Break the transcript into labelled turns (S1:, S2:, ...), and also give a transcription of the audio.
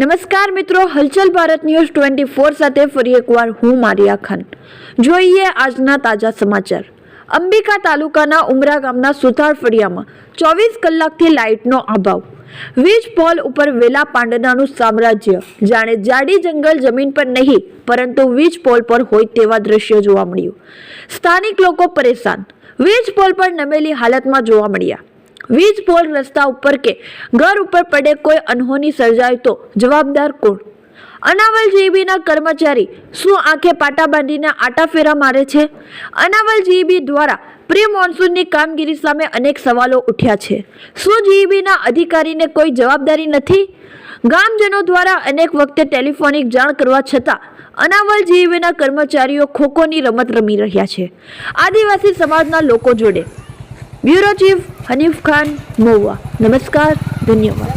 S1: નમસ્કાર મિત્રો, હલચલ ભારત ન્યૂઝ ટ્વેન્ટી ફોર સાથે ફરી એકવાર હું મારિયા ખાન જોઈએ આજના તાજા સમાચાર. અંબિકા તાલુકાના ઉમરા ગામના સુથાર ફળિયામાં ચોવીસ કલાકથી લાઇટનો અભાવ. વીજ પોલ ઉપર વેલા પાંડનાનું સામ્રાજ્ય. જાણે જાડી જંગલ જમીન પર નહીં, પરંતુ વીજ પોલ પર હોય તેવા દ્રશ્યો જોવા મળ્યું. સ્થાનિક લોકો પરેશાન. વીજ પોલ પર નમેલી હાલતમાં જોવા મળ્યા. વીજ પોલ રસ્તા ઉપર કે ઘર ઉપર પડે કોઈ અનહોની સર્જાય તો જવાબદાર કોણ? અનાવલ જીબીના કર્મચારી શું આંખે પાટા બાંધીને આટા ફેરા મારે છે? અનાવલ જીબી દ્વારા પ્રી મોન્સૂનની કામગીરી સામે અનેક સવાલો ઉઠ્યા છે. શું જીઈબીના અધિકારીને કોઈ જવાબદારી નથી? ગામજનો દ્વારા અનેક વખતે ટેલિફોનિક જાણ કરવા છતાં અનાવલ જીઈબીના કર્મચારીઓ ખોખોની રમત રમી રહ્યા છે. આદિવાસી સમાજના લોકો જોડે બ્યુરો ચીફ હનીફ ખાન મોવા નમસ્કાર ધન્યવાદ.